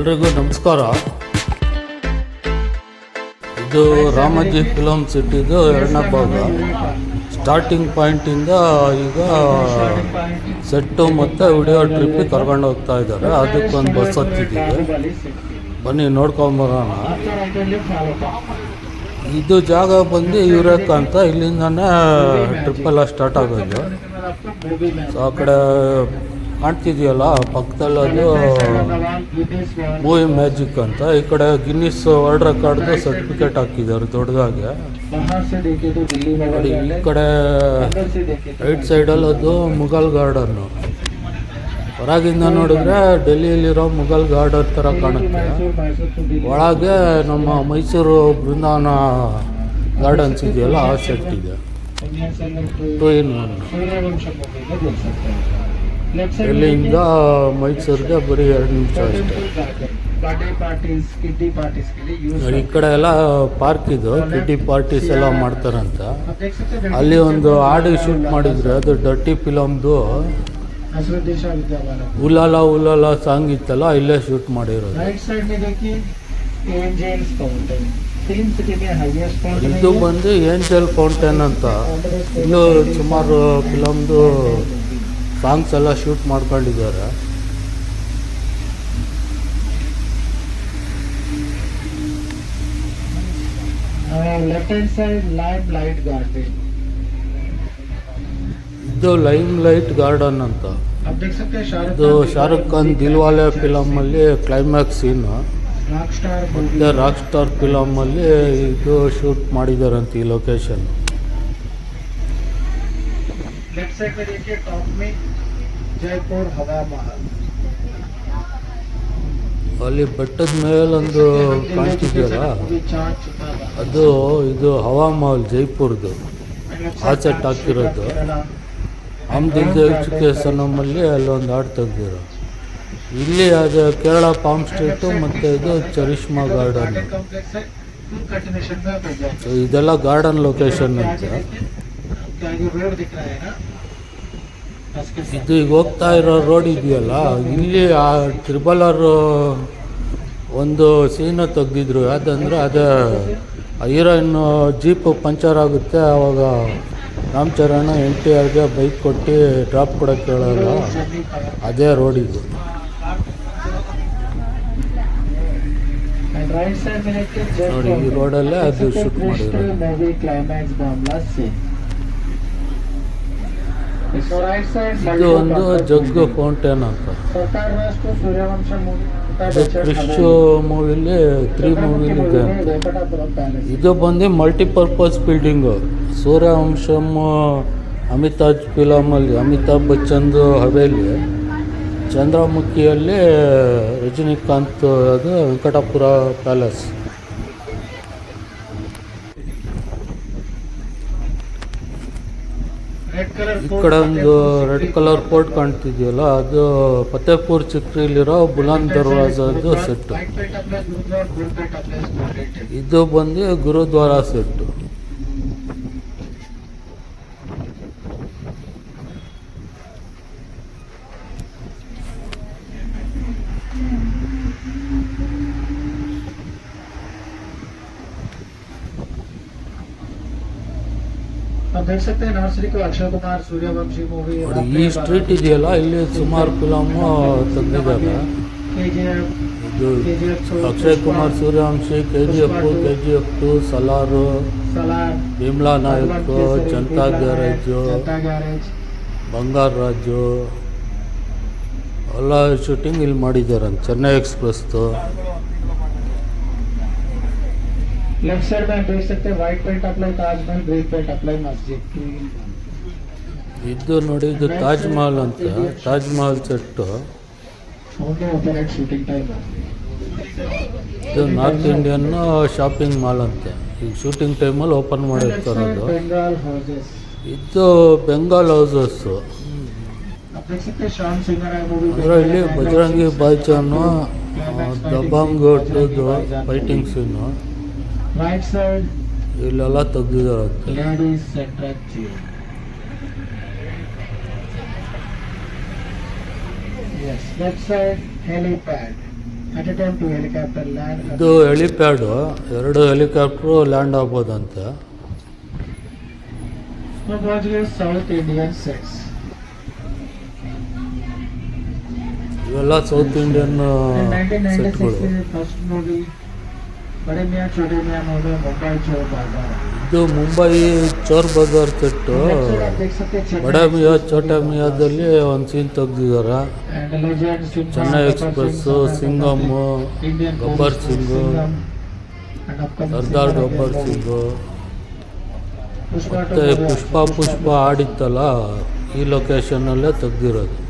ಎಲ್ರಿಗೂ ನಮಸ್ಕಾರ. ಇದು ರಾಮೋಜಿ ಫಿಲಮ್ ಸಿಟಿದು ಎರಡನೇ ಭಾಗ. ಸ್ಟಾರ್ಟಿಂಗ್ ಪಾಯಿಂಟಿಂದ ಈಗ ಸೆಟ್ಟು ಮತ್ತು ವಿಡಿಯೋ ಟ್ರಿಪ್ಪಿಗೆ ಕರ್ಕೊಂಡು ಹೋಗ್ತಾ ಇದ್ದಾರೆ. ಅದಕ್ಕೊಂದು ಬಸ್ ಹತ್ತಿದ್ದೀವಿ ಬನ್ನಿ ನೋಡ್ಕೊಂಬರೋಣ ಇದು ಜಾಗ ಬಂದು ಯುರೇಕ ಅಂತ. ಇಲ್ಲಿಂದನೇ ಟ್ರಿಪ್ಪೆಲ್ಲ ಸ್ಟಾರ್ಟ್ ಆಗೋದು. ಸೊ ಆ ಕಡೆ ಕಾಣ್ತಿದೆಯಲ್ಲ ಪಕ್ಕದಲ್ಲಿ ಅದು ಮೂವಿ ಮ್ಯಾಜಿಕ್ ಅಂತ ಈ ಕಡೆ ಗಿನ್ನಿಸ್ ವರ್ಲ್ಡ್ ರೆಕಾರ್ಡ್ ಸರ್ಟಿಫಿಕೇಟ್ ಹಾಕಿದ್ದಾರೆ ದೊಡ್ಡದಾಗಿ. ನೋಡಿ ಈ ಕಡೆ ರೈಟ್ ಸೈಡಲ್ಲಿ ಅದು ಮುಘಲ್ ಗಾರ್ಡನ್ನು ಹೊರಗಿಂದ ನೋಡಿದ್ರೆ ಡೆಲ್ಲಿಯಲ್ಲಿರೋ ಮುಘಲ್ ಗಾರ್ಡನ್ ಥರ ಕಾಣುತ್ತೆ. ಒಳಗೆ ನಮ್ಮ ಮೈಸೂರು ಬೃಂದಾವನ ಗಾರ್ಡನ್ಸ್ ಇದೆಯಲ್ಲ ಆ ಸೆಟ್ ಇದೆ. ಟು ಇನ್ ಒನ್ ಇಲ್ಲಿಂದ ಮೈಸೂರಿಗೆ ಬರೀ ಎರಡು ನಿಮಿಷ ಅಷ್ಟೇ. ಈ ಕಡೆ ಎಲ್ಲ ಪಾರ್ಕ್ ಇದು ಕಿಡ್ಡಿ ಪಾರ್ಟೀಸ್ ಎಲ್ಲ ಮಾಡ್ತಾರಂತ. ಅಲ್ಲಿ ಒಂದು ಹಾಡಿಗೆ ಶೂಟ್ ಮಾಡಿದ್ರೆ ಅದು ಡರ್ಟಿ ಫಿಲಮ್ದು ಉಲಾಲ ಉಲಾಲ ಸಾಂಗ್ ಇತ್ತಲ್ಲ ಇಲ್ಲೇ ಶೂಟ್ ಮಾಡಿರೋದು. ಇದು ಬಂದು ಏಂಜಲ್ ಫೌಂಟೇನ್ ಅಂತ. ಇನ್ನು ಸುಮಾರು ಫಿಲಮ್ದು ಸಾಂಗ್ಸ್ ಎಲ್ಲ ಶೂಟ್ ಮಾಡ್ಕೊಂಡಿದ್ದಾರೆ. ಇದು ಲೈಮ್ ಲೈಟ್ ಗಾರ್ಡನ್ ಅಂತ. ಇದು ಶಾರುಖ್ ಖಾನ್ ದಿಲ್ವಾಲೆ ಫಿಲಮಲ್ಲಿ ಕ್ಲೈಮ್ಯಾಕ್ಸ್ ಸೀನ್ ಮತ್ತು ರಾಕ್ ಸ್ಟಾರ್ ಫಿಲಮಲ್ಲಿ ಇದು ಶೂಟ್ ಮಾಡಿದಾರಂತೆ ಈ ಲೊಕೇಶನ್ ಲೆಫ್ಟ್ ಸೈಡ್ ಟಾಪ್ ಮೇ ಜೈಪುರ್ ಹವಾಮಹಲ್ ಅಲ್ಲಿ ಬೆಟ್ಟದ ಮೇಲೊಂದು ಕಾಣಿಸ್ತಿದೆಯಲ್ಲ ಅದು ಇದು ಹವಾಮಹಲ್ ಜೈಪುರ್ದು. ಟಾಕಿರೋದು ಹಾಕಿರೋದು ಆಮ್ದಿದ್ದ ನಮ್ಮಲ್ಲಿ ಅಲ್ಲೊಂದು ಹಾಡು ತೆಗ್ದಿರೋ ಇಲ್ಲಿ ಅದು ಕೇರಳ ಪಾಮ್ ಸ್ಟ್ರೀಟು ಮತ್ತು ಇದು ಚರಿಷ್ಮಾ ಗಾರ್ಡನ್. ಇದೆಲ್ಲ ಗಾರ್ಡನ್ ಲೊಕೇಶನ್ ಅಂತ. ಇದು ಈಗ ಹೋಗ್ತಾ ಇರೋ ರೋಡ್ ಇದೆಯಲ್ಲ ಇಲ್ಲಿ ಆ ಟ್ರಿಬಲ್ ಆರ್ ಒಂದು ಸೀನ ತೆಗ್ದಿದ್ರು. ಯಾಕಂದರೆ ಅದೇ ಹೀರೋಯಿನ್ ಜೀಪ್ ಪಂಚರ್ ಆಗುತ್ತೆ. ಅವಾಗ ರಾಮ್ಚರಣ ಎನ್ ಟಿ ಆರ್ಗೆ ಬೈಕ್ ಕೊಟ್ಟು ಡ್ರಾಪ್ ಕೊಡಕ್ಕೆ ಕೇಳಲ್ಲ ಅದೇ ರೋಡ್ ಇದು. ನೋಡಿ ಈ ರೋಡಲ್ಲೇ ಅದು ಶೂಟ್ ಮಾಡಿದ್ರು ಇದು ಒಂದು ಜಗ್ಗು ಫೌಂಟೇನ್ ಅಂತ. ಕ್ರಿಶೋ ಮೂವಿಲಿ, ತ್ರೀ ಮೂವಿಲಿ ಇದೆ ಇದು ಬಂದು ಮಲ್ಟಿಪರ್ಪಸ್ ಬಿಲ್ಡಿಂಗು. ಸೂರ್ಯವಂಶಮ್ ಅಮಿತಾಜ್ ಫಿಲಮಲ್ಲಿ ಅಮಿತಾಬ್ ಬಚ್ಚನ್ದು ಹವೇಲಿ. ಚಂದ್ರಮುಖಿಯಲ್ಲಿ ರಜನಿಕಾಂತ್ ಅದು ವೆಂಕಟಾಪುರ ಪ್ಯಾಲೇಸ್. ಈ ಕಡೆ ಒಂದು ರೆಡ್ ಕಲರ್ ಕೋರ್ಟ್ ಕಾಣ್ತಿದೆಯಲ್ಲ ಅದು ಫತೇಪುರ್ ಚಿಕ್ರಿಲಿರೋ ಬುಲಂದ್ ದರ್ವಾಜದ್ದು ಸೆಟ್ ಇದು ಬಂದು ಗುರುದ್ವಾರ ಸೆಟ್ಟು ಕುಮಾರ್ ಸೂರ್ಯವಂಶಿ ಮೂವಿ ಈ ಸ್ಟ್ರೀಟ್ ಇದೆಯಲ್ಲ ಇಲ್ಲಿ ಸುಮಾರು ಫಿಲಮ್ ತೆಗೆದಿದ್ದಾರೆ ಇದು Akshay Kumar Sooryavanshi K G F K G F two Salaar Vimla Nayak Janatha garage Bangara Raju. ಎಲ್ಲ ಶೂಟಿಂಗ್ ಇಲ್ಲಿ ಮಾಡಿದ್ದಾರೆ ಚೆನ್ನೈ ಎಕ್ಸ್ಪ್ರೆಸ್ದು लेफ्ट साइड में आप देख सकते हैं white paint apply Taj Mahal green paint apply मस्जिद ಇದು ನೋಡಿ ಇದು ತಾಜ್ ಮಹಲ್ ಅಂತ Taj Mahal set only open at shooting time ಇದು ನಾರ್ತ್ ಇಂಡಿಯನ್ ಶಾಪಿಂಗ್ ಮಾಲ್ ಅಂತೆ ಈಗ ಶೂಟಿಂಗ್ ಟೈಮಲ್ಲಿ ಓಪನ್ ಮಾಡಿರ್ತಾರೆ ಅದು बंगाल हाउसेस ಇದು ಬೆಂಗಾಲ್ ಹೌಸಸ್ಸು आप देख सकते हैं श्याम सिंगर है मूवी ಅಂದರೆ ಇಲ್ಲಿ ಬಜರಂಗಿ ಬಾಯ್ಚಾನು ದಬಾಂಗ್ ಟುದು ಫೈಟಿಂಗ್ ಸೀನು right side ಇಲ್ಲೆಲ್ಲ ತೆಗ್ದಿದ್ದಾರೆ ಲೇಡೀಸ್ ಸೆಟ್ರಕ್ಟಿವ್ ಎಸ್ ಲೆಫ್ಟ್ ಸೈಡ್ ಹೆಲಿಪ್ಯಾಡ್ ಇದು ಹೆಲಿಪ್ಯಾಡು ಎರಡು ಹೆಲಿಕಾಪ್ಟ್ರು ಲ್ಯಾಂಡ್ ಆಗ್ಬೋದಂತ. ಸೌತ್ ಇಂಡಿಯನ್ ಸೆಟ್ಸ್ ಇವೆಲ್ಲ ಸೌತ್ ಇಂಡಿಯನ್ ಸೆಟ್ಗಳು ಫಸ್ಟ್ ಮೂವಿ ಇದು ಮುಂಬೈ ಚೋರ್ ಬಜಾರ್ ಕಟ್ಟು ಬಡ ಮಿಯಾ ಚೋಟ ಮಿಯಾದಲ್ಲಿ ಒಂದು ಸೀನ್ ತೆಗ್ದಿದಾರ. ಚೆನ್ನೈ ಎಕ್ಸ್ಪ್ರೆಸ್ ಸಿಂಗಮ್ ಗಬ್ಬರ್ ಸಿಂಗು ಸರ್ದಾರ್ ಗಬ್ಬರ್ ಸಿಂಗು. ಮತ್ತು ಪುಷ್ಪ ಪುಷ್ಪ ಆಡಿತ್ತಲ್ಲ ಈ ಲೊಕೇಶನ್ನಲ್ಲೇ ತೆಗ್ದಿರೋದು.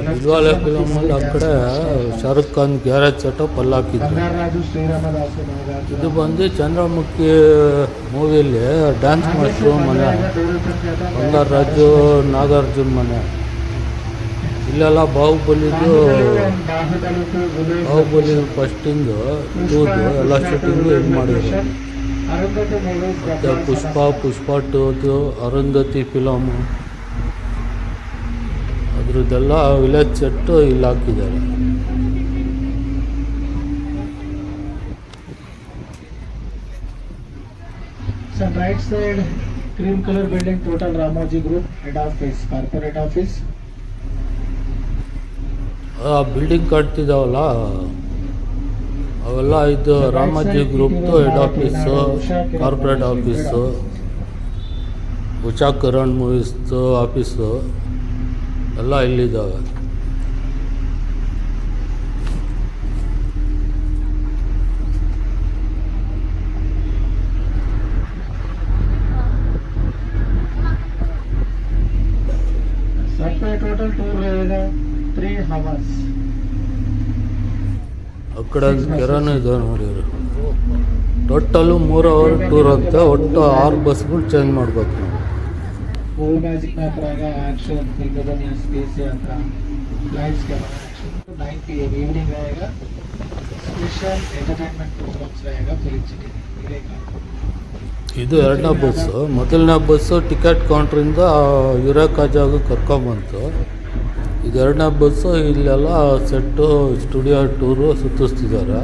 ಇಲ್ವಾಲೆ ಫಿಲಮಲ್ಲಿ ಆ ಕಡೆ ಶಾರುಖ್ ಖಾನ್ ಗ್ಯಾರೇಜ್ ಸೆಟಪ್ ಅಲ್ಲಿ ಹಾಕಿದ್ರು. ಇದು ಬಂದು ಚಂದ್ರಮುಖಿ ಮೂವಿಲಿ ಡ್ಯಾನ್ಸ್ ಮಾಡಿದ್ರು ಮನೆ. ಬಂಗಾರ ರಾಜು, ನಾಗಾರ್ಜುನ್ ಮನೆ. ಇಲ್ಲೆಲ್ಲ ಬಾಹುಬಲಿದು ಬಾಹುಬಲಿ ಫಸ್ಟಿಂದು ಟೂದು ಎಲ್ಲ ಶೂಟಿಂಗು ಇದು ಮಾಡಿದ್ರು. ಮತ್ತು ಪುಷ್ಪ ಪುಷ್ಪ ಟೂದು ಅರುಂಧತಿ ಫಿಲಮು ಅದ್ರದ್ದೆಲ್ಲ ವಿಲೇಜ್ ಸೆಟ್ಟು ಇಲ್ಲಿ ಹಾಕಿದ್ದಾರೆ. Sir right side cream colour building total Ramoji group head office corporate office ಆ ಬಿಲ್ಡಿಂಗ್ ಕಟ್ತಿದ್ದಾವಲ್ಲ ಅವೆಲ್ಲ ಇದು Ramoji ಗ್ರೂಪ್ದು head office corporate office Usha Kiran ಮೂವೀಸ್ದು office ಎಲ್ಲ ಇಲ್ಲಿದ್ದಾವೆ. ಟೋಟಲ್ ಆ ಕಡೆ ಕೆರನೂ ಇದೆ ನೋಡಿ ಟೋಟಲು ಮೂರು ಅವರ್ ಟೂರ್ ಅಂತ ಒಟ್ಟು ಆರು ಬಸ್ಗಳು ಚೇಂಜ್ ಮಾಡ್ಬೇಕು ನಾವು. Movie magic में आपको आएगा action, फिल्म या space यात्रा, lights camera action. 9 pm evening रहेगा. Special entertainment programs रहेगा फिल्म सिटी. मिलेगा. ಇದು ಎರಡನೇ ಬಸ್ಸು ಮೊದಲನೇ ಬಸ್ಸು ಟಿಕೆಟ್ ಕೌಂಟ್ರಿಂದ ಯುರೇಕಾ ಜಾಗ ಕರ್ಕೊಂಬಂತು ಇದು ಎರಡನೇ ಬಸ್ಸು ಇಲ್ಲೆಲ್ಲ ಸೆಟ್ಟು ಸ್ಟುಡಿಯೋ ಟೂರು ಸುತ್ತಿಸ್ತಿದ್ದಾರೆ.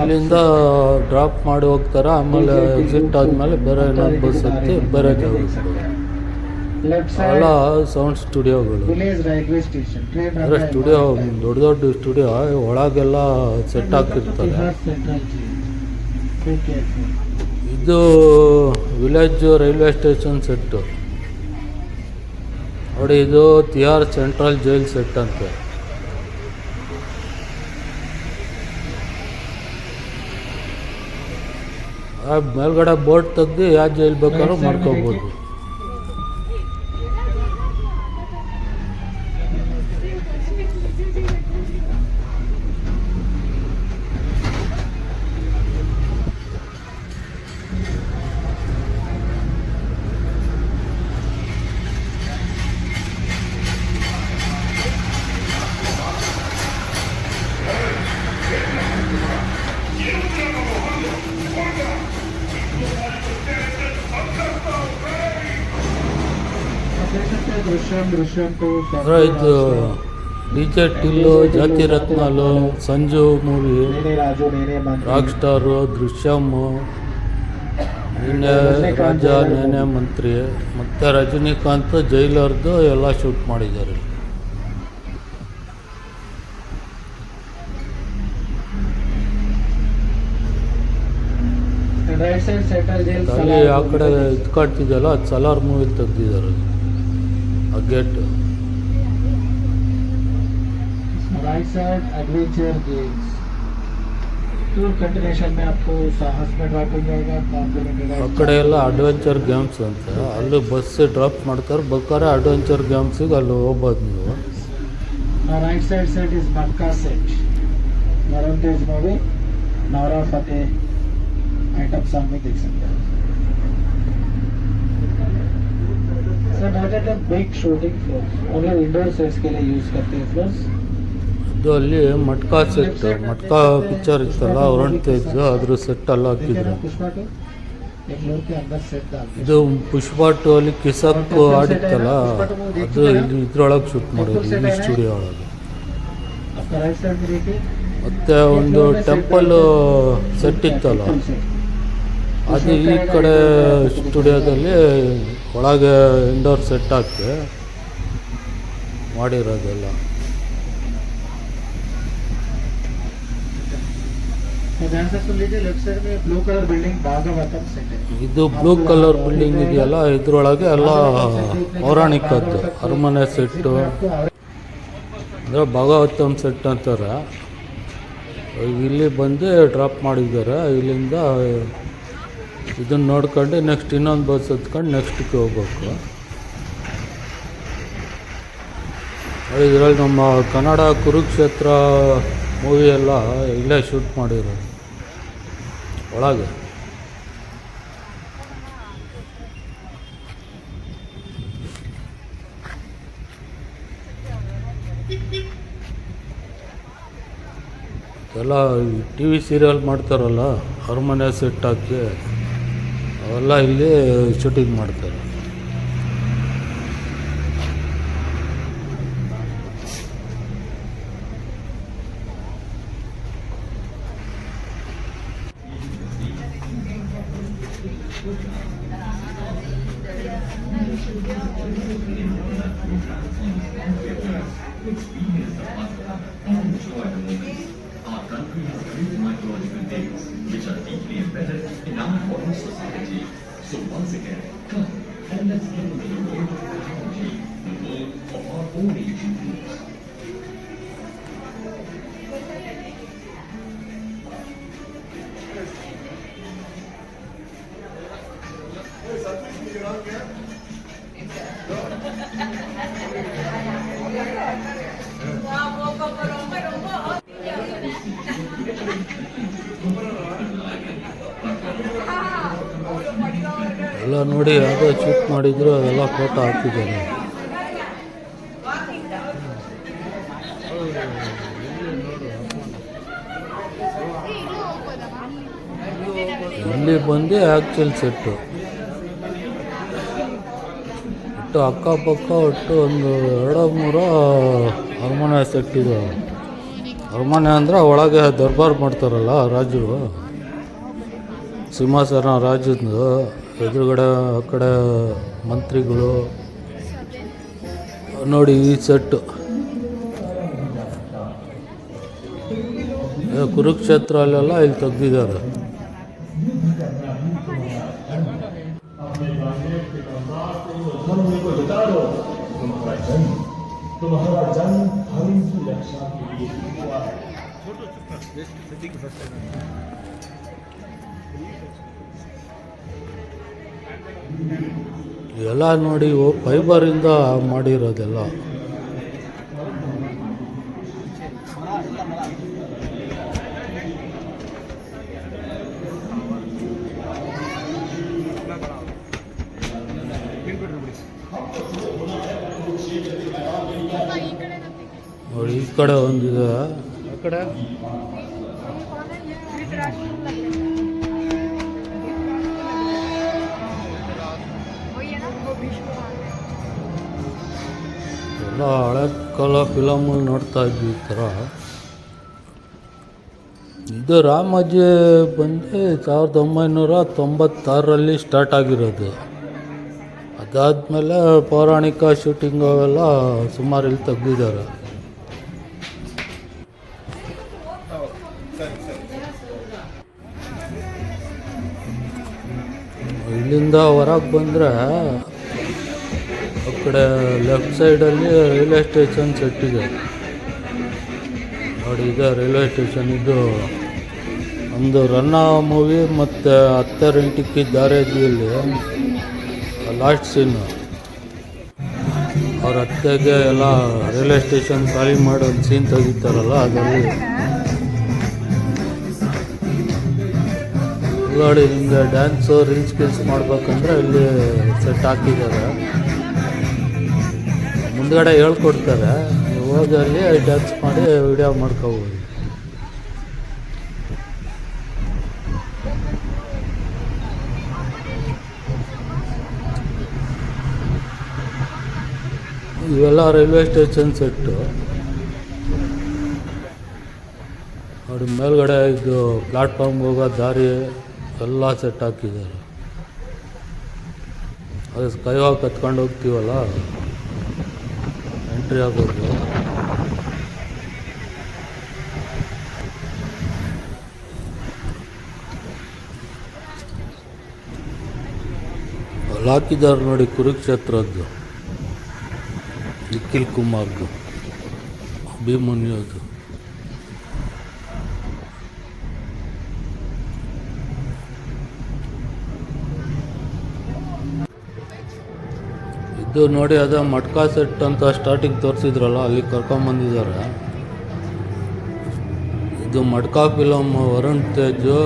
ಇಲ್ಲಿಂದ ಡ್ರಾಪ್ ಮಾಡಿ ಹೋಗ್ತಾರೆ ಆಮೇಲೆ ಎಕ್ಸಿಟ್ ಆದಮೇಲೆ ಬೇರೆ ಇನ್ನೊಂದು ಬಸ್ ಹತ್ತಿ ಬೇರೆ ಜಾಗಕ್ಕೆ side ಸೌಂಡ್ ಸ್ಟುಡಿಯೋಗಳು ಅಂದರೆ ಸ್ಟುಡಿಯೋ ದೊಡ್ಡ ದೊಡ್ಡ ಸ್ಟುಡಿಯೋ ಒಳಗೆಲ್ಲ ಸೆಟ್ ಹಾಕಿರ್ತಾರೆ. ಇದು ವಿಲೇಜ್ ರೈಲ್ವೆ ಸ್ಟೇಷನ್ ಸೆಟ್ಟು ನೋಡಿ ಇದು ತಿಹಾರ್ ಸೆಂಟ್ರಲ್ ಜೈಲ್ ಸೆಟ್ ಅಂತೆ. ಮೇಲ್ಗಡೆ ಬೋರ್ಡ್ ತೆಗ್ದು ಯಾವ ಜೈಲ್ ಬೇಕಾದ್ರೂ ಮಾಡ್ಕೋಬೋದು. ಇದು D J Tillu Jathi Ratnalu Sanju movie rock star Drishyam Raja Nene Mantri ಮತ್ತು ರಜನಿಕಾಂತ್ ಜೈಲರ್ದು ಎಲ್ಲ ಶೂಟ್ ಮಾಡಿದ್ದಾರೆ. ಆ ಕಡೆ ಇದ್ಕಾಡ್ತಿದ್ಯಲ್ಲ ಅದು ಸಲಾರ್ ಮೂವಿ ತೆಗ್ದಿದ್ದಾರೆ. ಅದು. ಆ gate right side adventure games tour continuation में आपको साहस में ड्रॉपिंग आएगा कॉम्प्लीमेंट्री ಆ ಕಡೆ ಎಲ್ಲ ಅಡ್ವೆಂಚರ್ ಗೇಮ್ಸ್ ಅಂತ ಅಲ್ಲಿ ಬಸ್ ಡ್ರಾಪ್ ಮಾಡ್ತಾರೆ ಬೇಕಾದ್ರೆ ಅಡ್ವೆಂಚರ್ ಗೇಮ್ಸಿಗೆ ಅಲ್ಲಿ ಹೋಗ್ಬೋದು ನೀವು right side set is Matka set Varun Tej movie नवरा फतेह आइटम सॉन्ग में देख सकते हैं not at a big shooting floor only indoor sets के लिए यूज करते हैं फ्लोर्स ಇದು ಅಲ್ಲಿ ಮಟ್ಕಾ ಸೆಟ್ ಮಟ್ಕಾ ಪಿಕ್ಚರ್ ಇತ್ತಲ್ಲ ವರುಣ್ ತೇಜ್ ಅದ್ರ ಸೆಟ್ ಎಲ್ಲ ಹಾಕಿದ್ರು पुष्पा टू एक फ्लोर के अंदर सेट डालते ಇದು ಪುಷ್ಪ ಟು ಅಲ್ಲಿ ಕಿಸಕ್ ಆಡಿತ್ತಲ್ಲ ಅದು ಇಲ್ಲಿ ಇದ್ರೊಳಗೆ ಶೂಟ್ ಮಾಡಿದ್ರು ಇಲ್ಲಿ ಸ್ಟುಡಿಯೋ ಒಳಗೆ आपका राइट साइड में देखिए ಮತ್ತೆ ಒಂದು ಟೆಂಪಲ್ ಸೆಟ್ ಇತ್ತಲ್ಲ ಅದು ಈ ಕಡೆ ಸ್ಟುಡಿಯೋದಲ್ಲಿ ಒಳಗೆ ಇಂಡೋರ್ ಸೆಟ್ ಹಾಕಿ ಮಾಡಿರೋದೆಲ್ಲ. ಇದು ಬ್ಲೂ ಕಲರ್ ಬಿಲ್ಡಿಂಗ್ ಇದೆಯಲ್ಲ ಇದ್ರೊಳಗೆ ಎಲ್ಲ ಪೌರಾಣಿಕದ್ದು ಅರಮನೆ ಸೆಟ್ಟು ಅಂದರೆ ಭಾಗವತಮ್ ಸೆಟ್ ಅಂತಾರೆ. ಇಲ್ಲಿ ಬಂದು ಡ್ರಾಪ್ ಮಾಡಿದ್ದಾರೆ ಇಲ್ಲಿಂದ ಇದನ್ನ ನೋಡ್ಕೊಂಡು ನೆಕ್ಸ್ಟ್ ಇನ್ನೊಂದು ಬಸ್ ಹತ್ಕೊಂಡು ನೆಕ್ಸ್ಟ್ಗೆ ಹೋಗ್ಬೇಕು. ಇದರಲ್ಲಿ ನಮ್ಮ ಕನ್ನಡ ಕುರುಕ್ಷೇತ್ರ ಮೂವಿ ಎಲ್ಲ ಇಲ್ಲೇ ಶೂಟ್ ಮಾಡಿರೋದು. ಒಳಗೆ. ಎಲ್ಲ ಟಿ ವಿ ಸೀರಿಯಲ್ ಮಾಡ್ತಾರಲ್ಲ, ಅರಮನೆ ಸೆಟ್ ಹಾಕಿ. ಅವೆಲ್ಲ ಇಲ್ಲಿ ಶೂಟಿಂಗ್ ಮಾಡ್ತಾರೆ. 我我我我我我我我我我我我我 ನೋಡಿ, ಯಾವುದೋ ಶೂಟ್ ಮಾಡಿದ್ರು, ಅದೆಲ್ಲ ಫೋಟೋ ಹಾಕಿದ್ದಾರೆ. ಇಲ್ಲಿ ಬಂದು ಆ್ಯಕ್ಚುಲ್ ಸೆಟ್ಟು ಒಟ್ಟು ಅಕ್ಕಪಕ್ಕ, ಒಟ್ಟು ಒಂದು ಎರಡು ಮೂರು ಅರಮನೆ ಸೆಟ್ ಇದೆ. ಅರಮನೆ ಅಂದರೆ ಒಳಗೆ ದರ್ಬಾರ್ ಮಾಡ್ತಾರಲ್ಲ ರಾಜರು ಸಿಂಹಾಸನ ರಾಜದ್ದು ಎದುರುಗಡೆ ಆ ಕಡೆ ಮಂತ್ರಿಗಳು. ನೋಡಿ ಈ ಸೆಟ್ಟು ಕುರುಕ್ಷೇತ್ರ ಅಲ್ಲೆಲ್ಲ ಇಲ್ಲಿ ತೆಗ್ದಿದ್ದಾರೆ. ಎಲ್ಲ ನೋಡಿ ಫೈಬರಿಂದ ಮಾಡಿರೋದೆಲ್ಲ. ನೋಡಿ ಈ ಕಡೆ ಒಂದಿದೆ. ಆ ಕಡೆ? ಎಲ್ಲ ಹಳೆ ಕಾಲ ಫಿಲಮ್ಗಳು ನೋಡ್ತಾ ಇದ್ವಿ ಈ ಥರ. ಇದು ರಾಮಾಜಿ ಬಂದು ಸಾವಿರದ ಒಂಬೈನೂರ ತೊಂಬತ್ತಾರರಲ್ಲಿ ಸ್ಟಾರ್ಟ್ ಆಗಿರೋದು. ಅದಾದಮೇಲೆ ಪೌರಾಣಿಕ ಶೂಟಿಂಗ್ ಅವೆಲ್ಲ ಸುಮಾರು ಇಲ್ಲಿ ತೆಗ್ದಿದ್ದಾರೆ. ಇಲ್ಲಿಂದ ಹೊರಗೆ ಬಂದರೆ ಕಡೆ ಲೆಫ್ಟ್ ಸೈಡಲ್ಲಿ ರೈಲ್ವೆ ಸ್ಟೇಷನ್ ಸೆಟ್ ಇದೆ. ನೋಡಿ ಇದೆ ರೈಲ್ವೆ ಸ್ಟೇಷನ್ ಇದು ಒಂದು ರನ್ನ ಮೂವಿ ಮತ್ತು ಹತ್ತರ ಇಂಟಕ್ಕೆ ದಾರೇಜಿಯಲ್ಲಿ ಲಾಸ್ಟ್ ಸೀನು ಅವ್ರ ಅತ್ತೆಗೆ ಎಲ್ಲ ರೈಲ್ವೆ ಸ್ಟೇಷನ್ ಖಾಲಿ ಮಾಡಿ ಒಂದು ಸೀನ್ ತೆಗಿತಾರಲ್ಲ, ಅದರಲ್ಲಿ. ನೋಡಿ ನಿಮಗೆ ಡ್ಯಾನ್ಸು ರೀಲ್ಸ್ ಗೀಲ್ಸ್ ಮಾಡಬೇಕಂದ್ರೆ ಇಲ್ಲಿ ಸೆಟ್ ಹಾಕಿದ್ದಾರೆ. ಮುಂದ್ಗಡೆ ಹೇಳ್ಕೊಡ್ತಾರೆ, ನೀವು ಹೋಗಿ ಅಲ್ಲಿ ಡ್ಯಾನ್ಸ್ ಮಾಡಿ ವಿಡಿಯೋ ಮಾಡ್ಕೋಬೋದು. ಇವೆಲ್ಲ ರೈಲ್ವೆ ಸ್ಟೇಷನ್ ಸೆಟ್ಟು ನೋಡಿ ಮೇಲ್ಗಡೆ ಇದು ಪ್ಲಾಟ್ಫಾರ್ಮ್ಗೆ ಹೋಗೋ ದಾರಿ ಎಲ್ಲ ಸೆಟ್ ಹಾಕಿದ್ದಾರೆ. ಅದು ಸ್ಕೈ ವಾಕ್ ಹತ್ಕೊಂಡು ಹೋಗ್ತೀವಲ್ಲ? ಎಂಟ್ರಿ ಆಗೋದು. ಹಾಕಿದ್ದಾರೆ ನೋಡಿ ಕುರುಕ್ಷೇತ್ರದ್ದು. ನಿಖಿಲ್ ಕುಮಾರ್ದು. ಭೀಮನ್ಯದು ಇದು ನೋಡಿ ಅದೇ ಮಟ್ಕಾ ಸೆಟ್ ಅಂತ ಸ್ಟಾರ್ಟಿಂಗ್ ತೋರಿಸಿದ್ರಲ್ಲ, ಅಲ್ಲಿ ಕರ್ಕೊಂಬಂದಿದ್ದಾರೆ ಇದು ಮಟ್ಕಾ ಫಿಲಮ್ ವರುಣ್ ತೇಜು,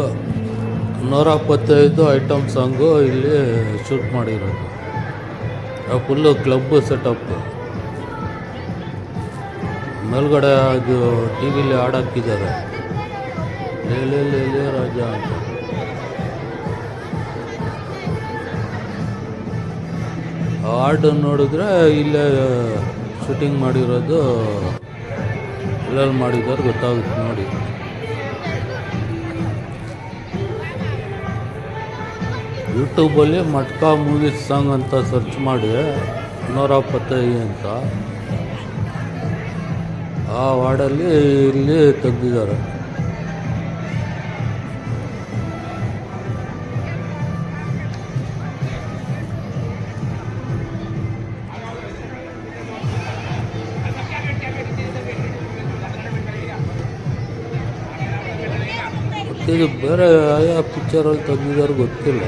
ನೂರ ಇಪ್ಪತ್ತೈದು ಐಟಮ್ ಸಾಂಗು ಇಲ್ಲಿ ಶೂಟ್ ಮಾಡಿರೋದು. ಫುಲ್ಲು ಕ್ಲಬ್ ಸೆಟಪ್ ಮೇಲ್ಗಡೆ ಅದು ಟಿ ವಿಲಿ ಹಾಡು ಹಾಕಿದ್ದಾರೆ. ಲೇ ಲೇ, ರಾಜ ಅಂತ. ಹಾಡು ನೋಡಿದ್ರೆ ಇಲ್ಲೇ ಶೂಟಿಂಗ್ ಮಾಡಿರೋದು ಎಲ್ಲೆಲ್ಲಿ ಮಾಡಿದ್ದಾರೆ ಗೊತ್ತಾಗುತ್ತೆ ನೋಡಿ. ಯೂಟ್ಯೂಬಲ್ಲಿ ಮಟ್ಕಾ ಮೂವೀಸ್ ಸಾಂಗ್ ಅಂತ ಸರ್ಚ್ ಮಾಡಿ ನೂರ ಅಂತ. ಆ ವಾರ್ಡಲ್ಲಿ ಇಲ್ಲಿ ತೆಗ್ದಿದ್ದಾರೆ. ಇದು ಬೇರೆ ಯಾವ ಪಿಕ್ಚರಲ್ಲಿ ತೆಗ್ದಿದ್ದಾರೆ ಗೊತ್ತಿಲ್ಲ.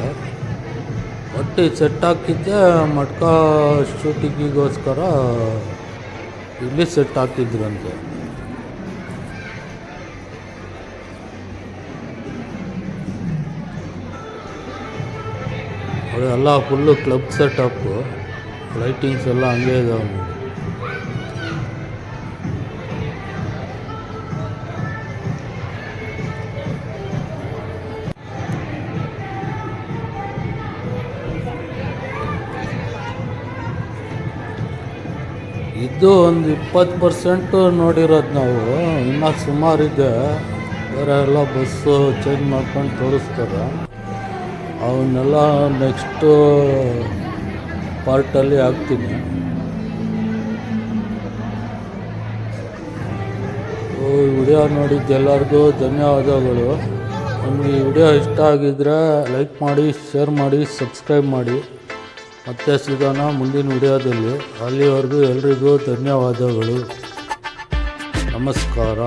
ಬಟ್ ಸೆಟ್ ಹಾಕಿದ್ದೆ ಮಟ್ಕಾ ಶೂಟಿಂಗಿಗೋಸ್ಕರ ಇಲ್ಲಿ ಸೆಟ್ ಹಾಕಿದ್ರಂತೆ. ಅದೆಲ್ಲ ಫುಲ್ಲು ಕ್ಲಬ್ ಸೆಟಪ್ಪು ಲೈಟಿಂಗ್ಸ್ ಎಲ್ಲ ಹಂಗೆ ಇದಾವೆ. ಇದು ಒಂದು ಇಪ್ಪತ್ತು ಪರ್ಸೆಂಟು ನೋಡಿರೋದು ನಾವು. ಇನ್ನೂ ಸುಮಾರಿದೆ ಬೇರೆ ಎಲ್ಲ ಬಸ್ಸು ಚೇಂಜ್ ಮಾಡ್ಕೊಂಡು ತೋರಿಸ್ತಾರೆ. ಅವನ್ನೆಲ್ಲ ನೆಕ್ಸ್ಟು ಪಾರ್ಟಲ್ಲಿ ಹಾಕ್ತೀನಿ. ಈ ವಿಡಿಯೋ ನೋಡಿದ್ದು ಎಲ್ಲರಿಗೂ ಧನ್ಯವಾದಗಳು. ನಿಮಗೆ ಈ ವಿಡಿಯೋ ಇಷ್ಟ ಆಗಿದ್ದರೆ ಲೈಕ್ ಮಾಡಿ ಶೇರ್ ಮಾಡಿ ಸಬ್ಸ್ಕ್ರೈಬ್ ಮಾಡಿ. ಮತ್ತೆ ಸಿಗೋಣ ಮುಂದಿನ ವಿಡಿಯೋದಲ್ಲಿ. ಅಲ್ಲಿವರೆಗೂ ಎಲ್ರಿಗೂ ಧನ್ಯವಾದಗಳು. ನಮಸ್ಕಾರ.